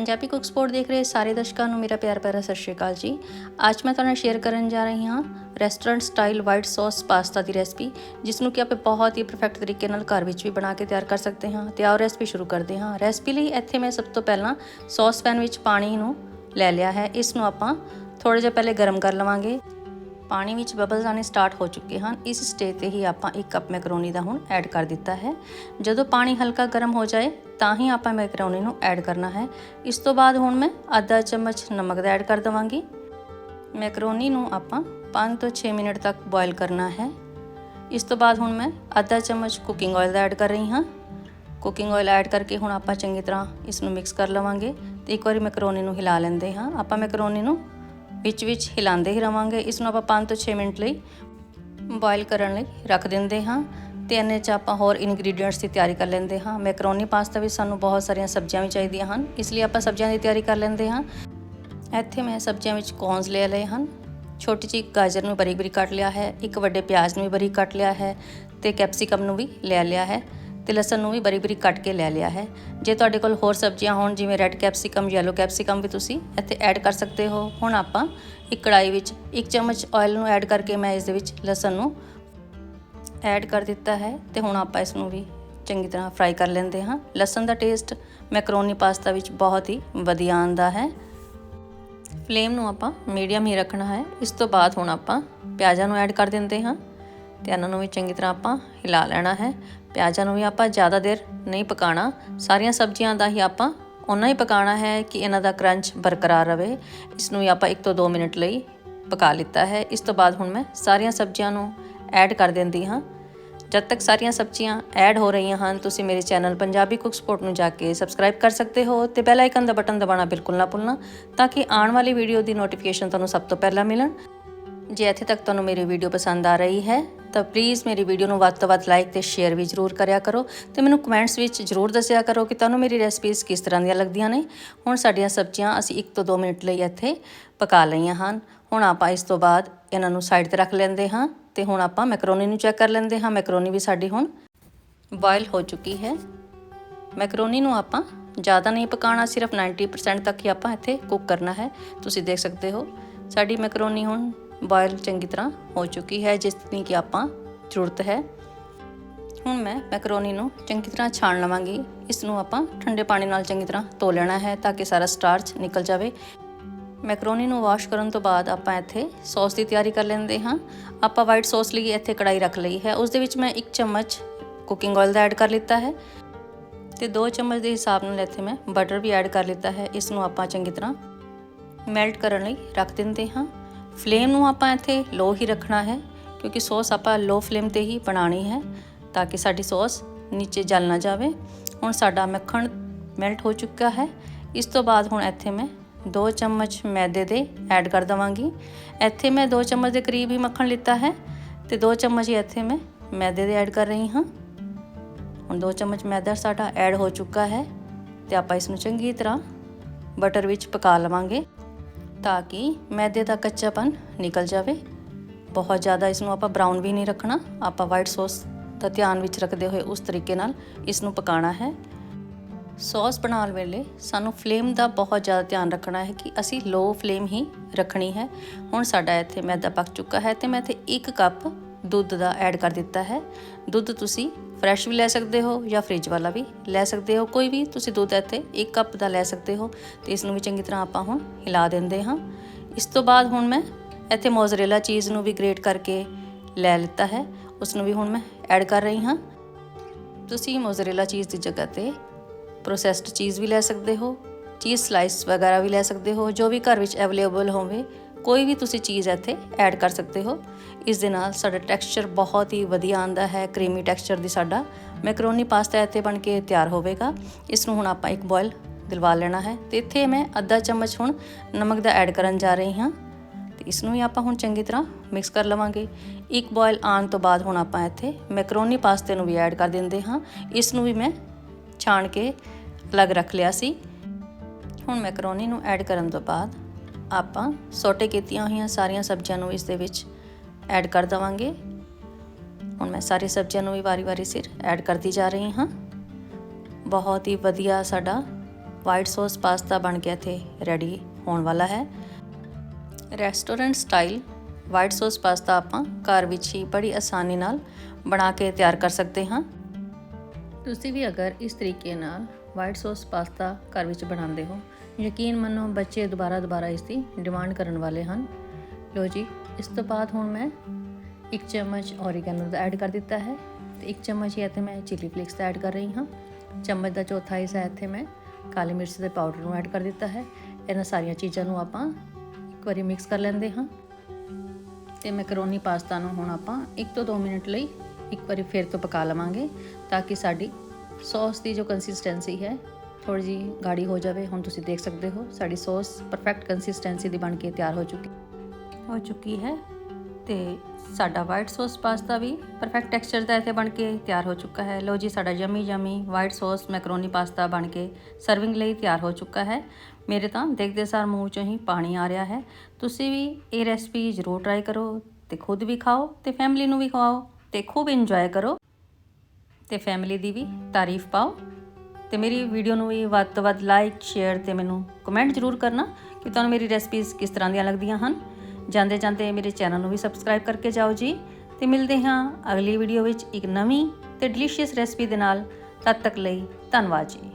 Punjabi cook support ਦੇਖ ਰਹੇ ਸਾਰੇ ਦਰਸ਼ਕਾਂ ਨੂੰ ਮੇਰਾ ਪਿਆਰ ਭਰਾ ਸਤਿ ਸ਼੍ਰੀ ਅਕਾਲ ਜੀ। ਅੱਜ ਮੈਂ ਤੁਹਾਡੇ ਨਾਲ ਸ਼ੇਅਰ ਕਰਨ ਜਾ ਰਹੀ ਹਾਂ restaurant style white sauce pasta ਦੀ ਰੈਸਪੀ ਜਿਸ ਨੂੰ ਕਿ ਆਪਾਂ ਬਹੁਤ ਹੀ ਪਰਫੈਕਟ ਤਰੀਕੇ ਨਾਲ ਘਰ ਵਿੱਚ ਵੀ ਬਣਾ ਕੇ ਤਿਆਰ ਕਰ ਸਕਦੇ ਹਾਂ ਤੇ ਆਓ ਰੈਸਪੀ ਸ਼ੁਰੂ ਕਰਦੇ ਹਾਂ। ਰੈਸਪੀ ਲਈ ਇੱਥੇ ਮੈਂ ਸਭ ਤੋਂ ਪਹਿਲਾਂ ਸੌਸ ਪੈਨ ਵਿੱਚ ਪਾਣੀ ਨੂੰ ਲੈ ਲਿਆ ਹੈ। ਇਸ ਨੂੰ ਆਪਾਂ ਥੋੜਾ ਜਿਹਾ ਪਹਿਲੇ ਗਰਮ ਕਰ ਲਵਾਂਗੇ। ਪਾਣੀ ਵਿੱਚ ਬਬਲਸ ਆਣੇ ਸਟਾਰਟ ਹੋ ਚੁੱਕੇ ਹਨ। ਇਸ ਸਟੇਜ ਤੇ ਹੀ ਆਪਾਂ 1 ਕੱਪ ਮੈਕਰੋਨੀ ਦਾ ਹੁਣ ਐਡ ਕਰ ਦਿੱਤਾ ਹੈ। ਜਦੋਂ ਪਾਣੀ ਹਲਕਾ ਗਰਮ ਹੋ ਜਾਏ, ਤਾਂ ਹੀ ਆਪਾਂ ਮੈਕਰੋਨੀ ਨੂੰ ਐਡ ਕਰਨਾ ਹੈ। ਇਸ ਤੋਂ ਬਾਅਦ ਹੁਣ ਮੈਂ ਅੱਧਾ ਚਮਚ ਨਮਕ ਦਾ ਐਡ ਕਰ ਦਵਾਂਗੀ। ਮੈਕਰੋਨੀ ਨੂੰ ਆਪਾਂ 5 ਤੋਂ 6 ਮਿੰਟ ਤੱਕ ਬੋਇਲ ਕਰਨਾ ਹੈ। ਇਸ ਤੋਂ ਬਾਅਦ ਹੁਣ ਮੈਂ ਅੱਧਾ ਚਮਚ ਕੁਕਿੰਗ ਆਇਲ ਦਾ ਐਡ ਕਰ ਰਹੀ ਹਾਂ। ਕੁਕਿੰਗ ਆਇਲ ਐਡ ਕਰਕੇ ਹੁਣ ਆਪਾਂ ਚੰਗੀ ਤਰ੍ਹਾਂ ਇਸ ਨੂੰ ਮਿਕਸ ਕਰ ਲਵਾਂਗੇ ਤੇ ਇੱਕ ਵਾਰੀ ਮੈਕਰੋਨੀ ਨੂੰ ਹਿਲਾ ਲੈਂਦੇ ਹਾਂ। ਆਪਾਂ ਮੈਕਰੋਨੀ ਨੂੰ ਵਿੱਚ ਵਿੱਚ ਹਿਲਾਉਂਦੇ ਹੀ ਰਵਾਂਗੇ। ਇਸ ਨੂੰ ਆਪਾਂ 5 ਤੋਂ 6 ਮਿੰਟ ਲਈ ਬੋਇਲ ਕਰਨ ਲਈ ਰੱਖ ਦਿੰਦੇ ਹਾਂ ਤੇ ਇਹਨੇ ਚ ਆਪਾਂ ਹੋਰ ਇਨਗਰੀਡੀਅੰਟਸ ਦੀ ਤਿਆਰੀ ਕਰ ਲੈਂਦੇ ਹਾਂ। ਮੈਕਰੋਨੀ ਪਾਸਤਾ ਵਿੱਚ ਸਾਨੂੰ ਬਹੁਤ ਸਾਰੀਆਂ ਸਬਜ਼ੀਆਂ ਵੀ ਚਾਹੀਦੀਆਂ ਹਨ। ਇਸ ਲਈ ਆਪਾਂ ਸਬਜ਼ੀਆਂ ਦੀ ਤਿਆਰੀ ਕਰ ਲੈਂਦੇ ਹਾਂ। ਇੱਥੇ ਮੈਂ ਸਬਜ਼ੀਆਂ ਵਿੱਚ ਕੌਨਸ ਲੈ ਲਏ ਹਨ। ਛੋਟੀ ਜਿਹੀ ਗਾਜਰ ਨੂੰ ਬਰੀਕ ਬਰੀਕ ਕੱਟ ਲਿਆ ਹੈ। ਇੱਕ ਵੱਡੇ ਪਿਆਜ਼ ਨੂੰ ਵੀ ਬਰੀਕ ਕੱਟ ਲਿਆ ਹੈ ਤੇ ਕੈਪਸਿਕਮ ਨੂੰ ਵੀ ਲੈ ਲਿਆ ਹੈ। ਤੇ ਲਸਣ ਨੂੰ ਵੀ ਬਰੀ ਬਰੀ ਕੱਟ ਕੇ ਲੈ ਲਿਆ ਹੈ। ਜੇ ਤੁਹਾਡੇ ਕੋਲ ਹੋਰ ਸਬਜ਼ੀਆਂ ਹੋਣ, ਜਿਵੇਂ ਰੈੱਡ ਕੈਪਸਿਕਮ ਯੈਲੋ ਕੈਪਸਿਕਮ ਵੀ ਤੁਸੀਂ ਇੱਥੇ ਐਡ ਕਰ ਸਕਦੇ ਹੋ। ਹੁਣ ਆਪਾਂ ਇੱਕ ਕੜਾਈ ਵਿੱਚ ਇੱਕ ਚਮਚ ਆਇਲ ਨੂੰ ਐਡ ਕਰਕੇ ਮੈਂ ਇਸ ਦੇ ਵਿੱਚ ਲਸਣ ਨੂੰ ਐਡ ਕਰ ਦਿੱਤਾ ਹੈ ਤੇ ਹੁਣ ਆਪਾਂ ਇਸ ਨੂੰ ਵੀ ਚੰਗੀ ਤਰ੍ਹਾਂ ਫਰਾਈ ਕਰ ਲੈਂਦੇ ਹਾਂ। ਲਸਣ ਦਾ ਟੇਸਟ ਮੈਕਰੋਨੀ ਪਾਸਤਾ ਵਿੱਚ ਬਹੁਤ ਹੀ ਵਧੀਆ ਆਂਦਾ ਹੈ। ਫਲੇਮ ਨੂੰ ਆਪਾਂ ਮੀਡੀਅਮ ਹੀ ਰੱਖਣਾ ਹੈ। ਇਸ ਤੋਂ ਬਾਅਦ ਹੁਣ ਆਪਾਂ ਪਿਆਜ਼ਾਂ ਨੂੰ ਐਡ ਕਰ ਦਿੰਦੇ ਹਾਂ। ਤੇ ਇਹਨਾਂ ਨੂੰ ਵੀ ਚੰਗੀ ਤਰ੍ਹਾਂ ਆਪਾਂ ਹਿਲਾ ਲੈਣਾ ਹੈ। ਪਿਆਜ਼ਾਂ ਨੂੰ ਵੀ ਆਪਾਂ ਜ਼ਿਆਦਾ ਦੇਰ ਨਹੀਂ ਪਕਾਣਾ। ਸਾਰੀਆਂ ਸਬਜ਼ੀਆਂ ਦਾ ਹੀ ਆਪਾਂ ਉਨਾ ਹੀ ਪਕਾਣਾ ਹੈ ਕਿ ਇਹਨਾਂ ਦਾ ਕਰੰਚ ਬਰਕਰਾਰ ਰਵੇ। ਇਸ ਨੂੰ ਵੀ ਆਪਾਂ 1 ਤੋਂ 2 ਮਿੰਟ ਲਈ ਪਕਾ ਲਿੱਤਾ ਹੈ। ਇਸ ਤੋਂ ਬਾਅਦ ਹੁਣ ਮੈਂ ਸਾਰੀਆਂ ਸਬਜ਼ੀਆਂ ਨੂੰ ਐਡ ਕਰ ਦਿੰਦੀ ਹਾਂ। ਜਦ ਤੱਕ ਸਾਰੀਆਂ ਸਬਜ਼ੀਆਂ ਐਡ ਹੋ ਰਹੀਆਂ ਹਨ, ਤੁਸੀਂ ਮੇਰੇ ਚੈਨਲ ਪੰਜਾਬੀ ਕੁੱਕ ਸਪੋਰਟ ਨੂੰ ਜਾ ਕੇ ਸਬਸਕ੍ਰਾਈਬ ਕਰ ਸਕਦੇ ਹੋ ਤੇ ਬੈਲ ਆਈਕਨ ਦਾ ਬਟਨ ਦਬਾਉਣਾ ਬਿਲਕੁਲ ਨਾ ਭੁੱਲਣਾ ਤਾਂ ਕਿ ਆਉਣ ਵਾਲੀ ਵੀਡੀਓ ਦੀ ਨੋਟੀਫਿਕੇਸ਼ਨ ਤੁਹਾਨੂੰ ਸਭ ਤੋਂ ਪਹਿਲਾਂ ਮਿਲਣ। ਜੇ ਇੱਥੇ ਤੱਕ ਤੁਹਾਨੂੰ ਮੇਰੀ ਵੀਡੀਓ ਪਸੰਦ ਆ ਰਹੀ ਹੈ, ਤਾਂ ਪਲੀਜ਼ ਮੇਰੀ ਵੀਡੀਓ ਨੂੰ ਵੱਧ ਤੋਂ ਵੱਧ ਲਾਈਕ ਤੇ ਸ਼ੇਅਰ ਵੀ ਜ਼ਰੂਰ ਕਰਿਆ ਕਰੋ ਤੇ ਮੈਨੂੰ ਕਮੈਂਟਸ ਵਿੱਚ ਜ਼ਰੂਰ ਦੱਸਿਆ ਕਰੋ ਕਿ ਤੁਹਾਨੂੰ ਮੇਰੀ ਰੈਸਪੀਜ਼ ਕਿਸ ਤਰ੍ਹਾਂ ਦੀਆਂ ਲੱਗਦੀਆਂ ਨੇ। ਹੁਣ ਸਾਡੀਆਂ ਸਬਜ਼ੀਆਂ ਅਸੀਂ 1 ਤੋਂ 2 ਮਿੰਟ ਲਈ ਇੱਥੇ ਪਕਾ ਲਈਆਂ ਹਨ। ਹੁਣ ਆਪਾਂ ਇਸ ਤੋਂ ਬਾਅਦ ਇਹਨਾਂ ਨੂੰ ਸਾਈਡ ਤੇ ਰੱਖ ਲੈਂਦੇ ਹਾਂ ਤੇ ਹੁਣ ਆਪਾਂ ਮੈਕਰੋਨੀ ਨੂੰ ਚੈੱਕ ਕਰ ਲੈਂਦੇ ਹਾਂ। ਮੈਕਰੋਨੀ ਵੀ ਸਾਡੀ ਹੁਣ ਬੋਇਲ ਹੋ ਚੁੱਕੀ ਹੈ। ਮੈਕਰੋਨੀ ਨੂੰ ਆਪਾਂ ਜ਼ਿਆਦਾ ਨਹੀਂ ਪਕਾਉਣਾ, ਸਿਰਫ 90% ਤੱਕ ਹੀ ਆਪਾਂ ਇੱਥੇ ਕੁੱਕ ਕਰਨਾ ਹੈ। ਤੁਸੀਂ ਦੇਖ ਸਕਦੇ ਹੋ, ਸਾਡੀ ਮੈਕਰੋਨੀ ਹੁਣ ਬੋਇਲ ਚੰਗੀ ਤਰ੍ਹਾਂ ਹੋ ਚੁੱਕੀ ਹੈ, ਜਿਸ ਦੀ ਕਿ ਆਪਾਂ ਜ਼ਰੂਰਤ ਹੈ। ਹੁਣ ਮੈਂ ਮੈਕਰੋਨੀ ਨੂੰ ਚੰਗੀ ਤਰ੍ਹਾਂ ਛਾਣ ਲਵਾਂਗੀ। ਇਸ ਨੂੰ ਆਪਾਂ ਠੰਡੇ ਪਾਣੀ ਨਾਲ ਚੰਗੀ ਤਰ੍ਹਾਂ ਧੋ ਲੈਣਾ ਹੈ ਤਾਂ ਕਿ ਸਾਰਾ ਸਟਾਰਚ ਨਿਕਲ ਜਾਵੇ। ਮੈਕਰੋਨੀ ਨੂੰ ਵਾਸ਼ ਕਰਨ ਤੋਂ ਬਾਅਦ ਆਪਾਂ ਇੱਥੇ ਸੌਸ ਦੀ ਤਿਆਰੀ ਕਰ ਲੈਂਦੇ ਹਾਂ। ਆਪਾਂ ਵਾਈਟ ਸੌਸ ਲਈ ਇੱਥੇ ਕੜਾਈ ਰੱਖ ਲਈ ਹੈ। ਉਸ ਦੇ ਵਿੱਚ ਮੈਂ 1 ਚਮਚ ਕੁਕਿੰਗ ਆਇਲ ਦਾ ਐਡ ਕਰ ਲਿੱਤਾ ਹੈ ਤੇ 2 ਚਮਚ ਦੇ ਹਿਸਾਬ ਨਾਲ ਇੱਥੇ ਮੈਂ ਬਟਰ ਵੀ ਐਡ ਕਰ ਲਿੱਤਾ ਹੈ। ਇਸ ਨੂੰ ਆਪਾਂ ਚੰਗੀ ਤਰ੍ਹਾਂ ਮੈਲਟ ਕਰਨ ਲਈ ਰੱਖ ਦਿੰਦੇ ਹਾਂ। ਫਲੇਮ ਨੂੰ ਆਪਾਂ ਇੱਥੇ ਲੋ ਹੀ ਰੱਖਣਾ ਹੈ, ਕਿਉਂਕਿ ਸੌਸ ਆਪਾਂ ਲੋ ਫਲੇਮ ਤੇ ਹੀ ਬਣਾਣੀ ਹੈ, ਤਾਂ ਕਿ ਸਾਡੀ ਸੌਸ ਨੀਚੇ ਜਲ ਨਾ ਜਾਵੇ। ਹੁਣ ਸਾਡਾ ਮੱਖਣ ਮੈਲਟ ਹੋ ਚੁੱਕਾ ਹੈ। ਇਸ ਤੋਂ ਬਾਅਦ ਹੁਣ ਇੱਥੇ ਮੈਂ 2 ਚਮਚ ਮੈਦੇ ਦੇ ਐਡ ਕਰ ਦਵਾਂਗੀ। ਇੱਥੇ ਮੈਂ 2 ਚਮਚ ਦੇ ਕਰੀਬ ਹੀ ਮੱਖਣ ਲਿੱਤਾ ਹੈ ਤੇ 2 ਚਮਚ ਹੀ ਇੱਥੇ ਮੈਂ ਮੈਦੇ ਦੇ ਐਡ ਕਰ ਰਹੀ ਹਾਂ। ਹੁਣ 2 ਚਮਚ ਮੈਦਾ ਸਾਡਾ ਐਡ ਹੋ ਚੁੱਕਾ ਹੈ ਤੇ ਆਪਾਂ ਇਸ ਨੂੰ ਚੰਗੀ ਤਰ੍ਹਾਂ ਬਟਰ ਵਿੱਚ ਪਕਾ ਲਵਾਂਗੇ। ਤਾਂ ਕਿ ਮੈਦੇ ਦਾ ਕੱਚਾਪਨ ਨਿਕਲ ਜਾਵੇ। ਬਹੁਤ ਜ਼ਿਆਦਾ ਇਸ ਨੂੰ ਆਪਾਂ ਬਰਾਊਨ ਵੀ ਨਹੀਂ ਰੱਖਣਾ। ਆਪਾਂ ਵਾਈਟ ਸੌਸ ਦਾ ਧਿਆਨ ਵਿੱਚ ਰੱਖਦੇ ਹੋਏ ਉਸ ਤਰੀਕੇ ਨਾਲ ਇਸ ਨੂੰ ਪਕਾਉਣਾ ਹੈ। ਸੌਸ ਬਣਾਉਣ ਵੇਲੇ ਸਾਨੂੰ ਫਲੇਮ ਦਾ ਬਹੁਤ ਜ਼ਿਆਦਾ ਧਿਆਨ ਰੱਖਣਾ ਹੈ ਕਿ ਅਸੀਂ ਲੋ ਫਲੇਮ ਹੀ ਰੱਖਣੀ ਹੈ। ਹੁਣ ਸਾਡਾ ਇੱਥੇ ਮੈਦਾ ਪੱਕ ਚੁੱਕਾ ਹੈ ਤੇ ਮੈਂ ਇੱਥੇ 1 ਕੱਪ ਦੁੱਧ ਦਾ ਐਡ ਕਰ ਦਿੱਤਾ ਹੈ। ਦੁੱਧ ਤੁਸੀਂ ਫਰੈਸ਼ ਵੀ ਲੈ ਸਕਦੇ ਹੋ ਜਾਂ ਫ੍ਰਿਜ ਵਾਲਾ ਵੀ ਲੈ ਸਕਦੇ ਹੋ। ਕੋਈ ਵੀ ਤੁਸੀਂ ਦੁੱਧ ਇੱਥੇ 1 ਕੱਪ ਦਾ ਲੈ ਸਕਦੇ ਹੋ ਤੇ ਇਸ ਨੂੰ ਵੀ ਚੰਗੀ ਤਰ੍ਹਾਂ ਆਪਾਂ ਹੁਣ ਹਿਲਾ ਦਿੰਦੇ ਹਾਂ। ਇਸ ਤੋਂ ਬਾਅਦ ਹੁਣ ਮੈਂ ਇੱਥੇ ਮੋਜ਼ਰੇਲਾ ਚੀਜ਼ ਨੂੰ ਵੀ ਗ੍ਰੇਟ ਕਰਕੇ ਲੈ ਲਿੱਤਾ ਹੈ। ਉਸ ਨੂੰ ਵੀ ਹੁਣ ਮੈਂ ਐਡ ਕਰ ਰਹੀ ਹਾਂ। ਤੁਸੀਂ ਮੋਜ਼ਰੇਲਾ ਚੀਜ਼ ਦੀ ਜਗ੍ਹਾ ਤੇ ਪ੍ਰੋਸੈਸਡ ਚੀਜ਼ ਵੀ ਲੈ ਸਕਦੇ ਹੋ ਚੀਜ਼ ਸਲਾਈਸ ਵਗੈਰਾ ਵੀ ਲੈ ਸਕਦੇ ਹੋ, ਜੋ ਵੀ ਘਰ ਵਿੱਚ ਅਵੇਲੇਬਲ ਹੋਵੇ ਕੋਈ ਵੀ ਤੁਸੀਂ ਚੀਜ਼ ਇੱਥੇ ਐਡ ਕਰ ਸਕਦੇ ਹੋ। ਇਸ ਦੇ ਨਾਲ ਸਾਡਾ ਟੈਕਸਚਰ ਬਹੁਤ ਹੀ ਵਧੀਆ ਆਂਦਾ ਹੈ ਕਰੀਮੀ ਟੈਕਸਚਰ ਦੀ ਸਾਡਾ ਮੈਕਰੋਨੀ ਪਾਸਤਾ ਇੱਥੇ ਬਣ ਕੇ ਤਿਆਰ ਹੋਵੇਗਾ। ਇਸ ਨੂੰ ਹੁਣ ਆਪਾਂ ਇੱਕ ਬੋਇਲ ਦਿਲਵਾ ਲੈਣਾ ਹੈ ਤੇ ਇੱਥੇ ਮੈਂ ਅੱਧਾ ਚਮਚ ਹੁਣ ਨਮਕ ਦਾ ਐਡ ਕਰਨ ਜਾ ਰਹੀ ਹਾਂ। ਤੇ ਇਸ ਨੂੰ ਵੀ ਆਪਾਂ ਹੁਣ ਚੰਗੀ ਤਰ੍ਹਾਂ ਮਿਕਸ ਕਰ ਲਵਾਂਗੇ। ਇੱਕ ਬੋਇਲ ਆਉਣ ਤੋਂ ਬਾਅਦ ਹੁਣ ਆਪਾਂ ਇੱਥੇ ਮੈਕਰੋਨੀ ਪਾਸਤੇ ਨੂੰ ਵੀ ਐਡ ਕਰ ਦਿੰਦੇ ਹਾਂ। ਇਸ ਨੂੰ ਵੀ ਮੈਂ ਛਾਣ ਕੇ ਅਲੱਗ ਰੱਖ ਲਿਆ ਸੀ। ਹੁਣ ਮੈਕਰੋਨੀ ਨੂੰ ਐਡ ਕਰਨ ਤੋਂ ਬਾਅਦ ਆਪਾਂ ਸੋਟੇ ਕੀਤੀਆਂ ਹੋਈਆਂ ਸਾਰੀਆਂ ਸਬਜ਼ੀਆਂ ਨੂੰ ਇਸ ਦੇ ਵਿੱਚ ਐਡ ਕਰ ਦਵਾਂਗੇ। ਹੁਣ ਮੈਂ ਸਾਰੀ ਸਬਜ਼ੀਆਂ ਨੂੰ ਵੀ ਵਾਰੀ-ਵਾਰੀ ਸਿਰ ਐਡ ਕਰਦੀ ਜਾ ਰਹੀ ਹਾਂ। ਬਹੁਤ ਹੀ ਵਧੀਆ ਸਾਡਾ ਵਾਈਟ ਸੌਸ ਪਾਸਤਾ ਬਣ ਕੇ ਇੱਥੇ ਰੈਡੀ ਹੋਣ ਵਾਲਾ ਹੈ। Restaurant style white sauce pasta ਆਪਾਂ ਘਰ ਵਿੱਚ ਹੀ ਬੜੀ ਆਸਾਨੀ ਨਾਲ ਬਣਾ ਕੇ ਤਿਆਰ ਕਰ ਸਕਦੇ ਹਾਂ। ਤੁਸੀਂ ਵੀ ਅਗਰ ਇਸ ਤਰੀਕੇ ਨਾਲ ਵਾਈਟ ਸੌਸ ਪਾਸਤਾ ਘਰ ਵਿੱਚ ਬਣਾਉਂਦੇ ਹੋ ਯਕੀਨ ਮੰਨੋ ਬੱਚੇ ਦੁਬਾਰਾ ਦੁਬਾਰਾ ਇਸ ਦੀ ਡਿਮਾਂਡ ਕਰਨ ਵਾਲੇ ਹਨ। ਲੋ ਜੀ, ਇਸ ਤੋਂ ਬਾਅਦ ਹੁਣ ਮੈਂ ਇੱਕ ਚਮਚ ਔਰੀਗੈਨੋ ਦਾ ਐਡ ਕਰ ਦਿੱਤਾ ਹੈ ਤੇ ਇੱਕ ਚਮਚ ਹੀ ਇੱਥੇ ਮੈਂ ਚਿਲੀ ਫਲੇਕਸ ਦਾ ਐਡ ਕਰ ਰਹੀ ਹਾਂ। ਚਮਚ ਦਾ ਚੌਥਾ ਹਿੱਸਾ ਇੱਥੇ ਮੈਂ ਕਾਲੀ ਮਿਰਚ ਦੇ ਪਾਊਡਰ ਨੂੰ ਐਡ ਕਰ ਦਿੱਤਾ ਹੈ। ਇਹਨਾਂ ਸਾਰੀਆਂ ਚੀਜ਼ਾਂ ਨੂੰ ਆਪਾਂ ਇੱਕ ਵਾਰੀ ਮਿਕਸ ਕਰ ਲੈਂਦੇ ਹਾਂ। ਤੇ ਮੈਕਰੋਨੀ ਪਾਸਤਾ ਨੂੰ ਹੁਣ ਆਪਾਂ 1 ਤੋਂ 2 ਮਿੰਟ ਲਈ ਇੱਕ ਵਾਰੀ ਫਿਰ ਤੋਂ ਪਕਾ ਲਵਾਂਗੇ ਤਾਂ ਕਿ ਸਾਡੀ ਸੌਸ ਦੀ ਜੋ ਕੰਸਿਸਟੈਂਸੀ ਹੈ ਥੋੜੀ ਜੀ ਗਾੜੀ ਹੋ ਜਾਵੇ, ਹੁਣ ਤੁਸੀਂ ਦੇਖ ਸਕਦੇ ਹੋ, ਸਾਡੀ ਸੌਸ ਪਰਫੈਕਟ ਕੰਸਿਸਟੈਂਸੀ ਦੀ ਬਣ ਕੇ ਤਿਆਰ ਹੋ ਚੁੱਕੀ। ਹੋ ਚੁੱਕੀ ਹੈ ਤੇ ਸਾਡਾ ਵਾਈਟ ਸੌਸ ਪਾਸਤਾ ਵੀ ਪਰਫੈਕਟ ਟੈਕਸਚਰ ਦਾ ਇੱਥੇ ਬਣ ਕੇ ਤਿਆਰ ਹੋ ਚੁੱਕਾ ਹੈ। ਲੋ ਜੀ, ਸਾਡਾ yummy yummy white sauce macaroni pasta ਬਣ ਕੇ ਸਰਵਿੰਗ ਲਈ ਤਿਆਰ ਹੋ ਚੁੱਕਾ ਹੈ। ਮੇਰੇ ਤਾਂ ਦੇਖਦੇ ਸਾਰ ਮੂੰਹ ਚੋਂ ਹੀ ਪਾਣੀ ਆ ਰਿਹਾ ਹੈ। ਤੁਸੀਂ ਵੀ ਇਹ ਰੈਸਪੀ ਜ਼ਰੂਰ ਟਰਾਈ ਕਰੋ ਤੇ ਖੁਦ ਵੀ ਖਾਓ ਤੇ ਫੈਮਿਲੀ ਨੂੰ ਵੀ ਖਵਾਓ ਤੇ ਖੂਬ ਇੰਜੋਏ ਕਰੋ ਤੇ ਫੈਮਿਲੀ ਦੀ ਵੀ ਤਾਰੀਫ ਪਾਓ। ਤੇ ਮੇਰੀ ਵੀਡੀਓ ਨੂੰ ਵੀ ਵੱਧ ਤੋਂ ਵੱਧ ਲਾਈਕ ਸ਼ੇਅਰ ਤੇ ਮੈਨੂੰ ਕਮੈਂਟ ਜ਼ਰੂਰ ਕਰਨਾ ਕਿ ਤੁਹਾਨੂੰ ਮੇਰੀ ਰੈਸਪੀਜ਼ ਕਿਸ ਤਰ੍ਹਾਂ ਦੀਆਂ ਲੱਗਦੀਆਂ ਹਨ। ਜਾਂਦੇ ਜਾਂਦੇ ਮੇਰੇ ਚੈਨਲ ਨੂੰ ਵੀ ਸਬਸਕ੍ਰਾਈਬ ਕਰਕੇ ਜਾਓ ਜੀ। ਤੇ ਮਿਲਦੇ ਹਾਂ ਅਗਲੀ ਵੀਡੀਓ ਵਿੱਚ ਇੱਕ ਨਵੀਂ ਤੇ ਡਿਲੀਸ਼ੀਅਸ ਰੈਸਪੀ ਦੇ ਨਾਲ। ਤਦ ਤੱਕ ਲਈ ਧੰਨਵਾਦ ਜੀ।